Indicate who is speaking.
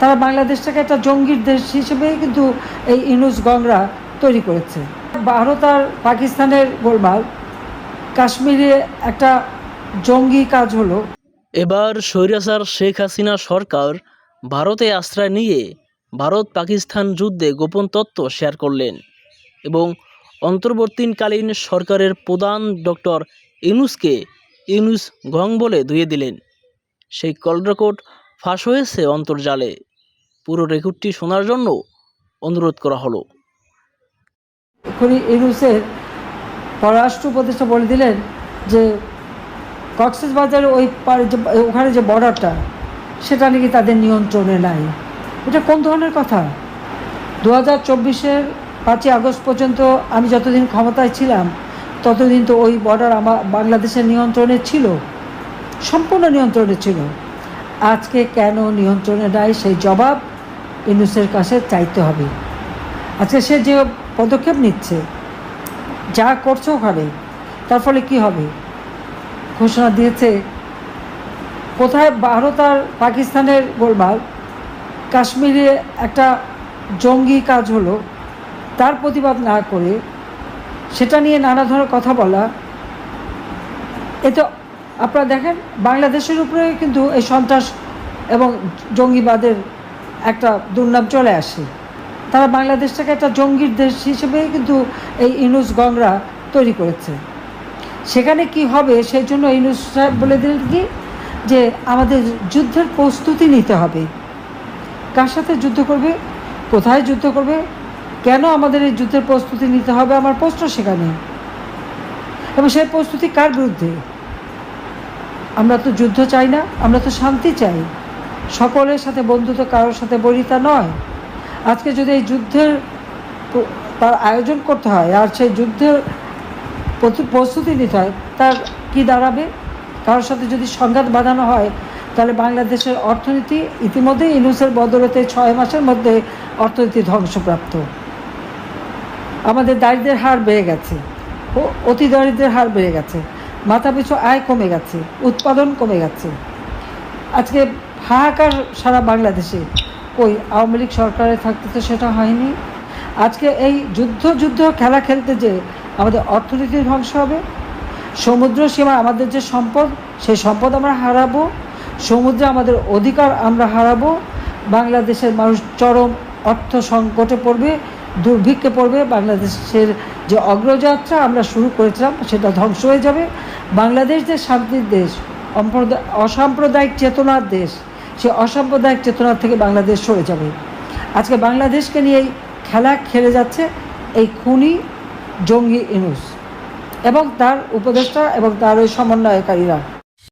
Speaker 1: তারা বাংলাদেশটাকে একটা জঙ্গির দেশ হিসেবেই কিন্তু এই ইনুস গংরা তৈরি করেছে। ভারত আর পাকিস্তানের গোলমাল, কাশ্মীরে একটা জঙ্গি কাজ হলো।
Speaker 2: এবার স্বৈরাচার শেখ হাসিনা সরকার ভারতে আশ্রয় নিয়ে ভারত পাকিস্তান যুদ্ধে গোপন তত্ত্ব শেয়ার করলেন এবং অন্তর্বর্তীকালীন সরকারের প্রধান ডক্টর ইনুসকে ইনুস গং বলে ধুয়ে দিলেন। সেই কল ফাঁস হয়েছে অন্তর্জালে। পুরো রেকর্ডটি শোনার জন্য অনুরোধ করা হলো।
Speaker 1: এখনই পররাষ্ট্র উপদেষ্টা বলে দিলেন যে, কক্সেস বাজারের ওই ওখানে যে বর্ডারটা সেটা নাকি তাদের নিয়ন্ত্রণে নাই। এটা কোন ধরনের কথা? দু হাজার চব্বিশের পাঁচই আগস্ট পর্যন্ত আমি যতদিন ক্ষমতায় ছিলাম, ততদিন তো ওই বর্ডার আমার বাংলাদেশের নিয়ন্ত্রণে ছিল। সম্পূর্ণ নিয়ন্ত্রণে ছিল। আজকে কেন নিয়ন্ত্রণে নাই সেই জবাব ইউনুসের কাছে চাইতে হবে। আজকে সে যে পদক্ষেপ নিচ্ছে, যা করছে ওখানে, তার ফলে কি হবে? ঘোষণা দিয়েছে, কোথায় ভারত আর পাকিস্তানের গোলমাল? কাশ্মীরে একটা জঙ্গি কাজ হলো, তার প্রতিবাদ না করে, সেটা নিয়ে নানা ধরনের কথা বলা। এতে আপনারা দেখেন, বাংলাদেশের উপরে কিন্তু এই সন্ত্রাস এবং জঙ্গিবাদের একটা দুর্নাম চলে আসে। তারা বাংলাদেশটাকে একটা জঙ্গির দেশ হিসেবে কিন্তু এই ইনুস গংরা তৈরি করেছে। সেখানে কি হবে সেই জন্য ইনুস সাহেব বলে দিলেন কি? যে আমাদের যুদ্ধের প্রস্তুতি নিতে হবে। কার সাথে যুদ্ধ করবে? কোথায় যুদ্ধ করবে? কেন আমাদের এই যুদ্ধের প্রস্তুতি নিতে হবে? আমার প্রশ্ন সেখানে। এবং সেই প্রস্তুতি কার বিরুদ্ধে? আমরা তো যুদ্ধ চাই না, আমরা তো শান্তি চাই। সকলের সাথে বন্ধুত্ব কারোর সাথে বলিতা নয়। আজকে যদি এই যুদ্ধের তার আয়োজন করতে হয়, আর সেই যুদ্ধের প্রস্তুতি নিতে হয়, তার কি দাঁড়াবে? কারোর সাথে যদি সংঘাত বাঁধানো হয়, তাহলে বাংলাদেশের অর্থনীতি ইতিমধ্যে ইনুসের বদলতে ছয় মাসের মধ্যে অর্থনীতি ধ্বংসপ্রাপ্ত। আমাদের দারিদ্রের হার বেড়ে গেছে। ও অতি দারিদ্রের হার বেড়ে গেছে। মাথা পিছু আয় কমে গেছে। উৎপাদন কমে গেছে। আজকে হাহাকার সারা বাংলাদেশে। ওই আওয়ামী লীগ সরকারে থাকতে তো সেটা হয়নি? আজকে এই যুদ্ধ যুদ্ধ খেলা খেলতে যে আমাদের অর্থনীতি ধ্বংস হবে, সমুদ্র সীমা আমাদের যে সম্পদ, সেই সম্পদ আমরা হারাবো, সমুদ্রে আমাদের অধিকার আমরা হারাবো, বাংলাদেশের মানুষ চরম অর্থ সংকটে পড়বে, দুর্ভিক্ষে পড়বে, বাংলাদেশের যে অগ্রযাত্রা আমরা শুরু করেছিলাম সেটা ধ্বংস হয়ে যাবে। বাংলাদেশ যে শান্তির দেশ অসাম্প্রদায়িক চেতনার দেশ সে অসাম্প্রদায়িক চেতনা থেকে বাংলাদেশ সরে যাবে। আজকে বাংলাদেশকে নিয়ে খেলা খেলে যাচ্ছে এই খুনি জঙ্গি ইনুস এবং তার উপদেষ্টা এবং তার ওই সমন্বয়কারীরা।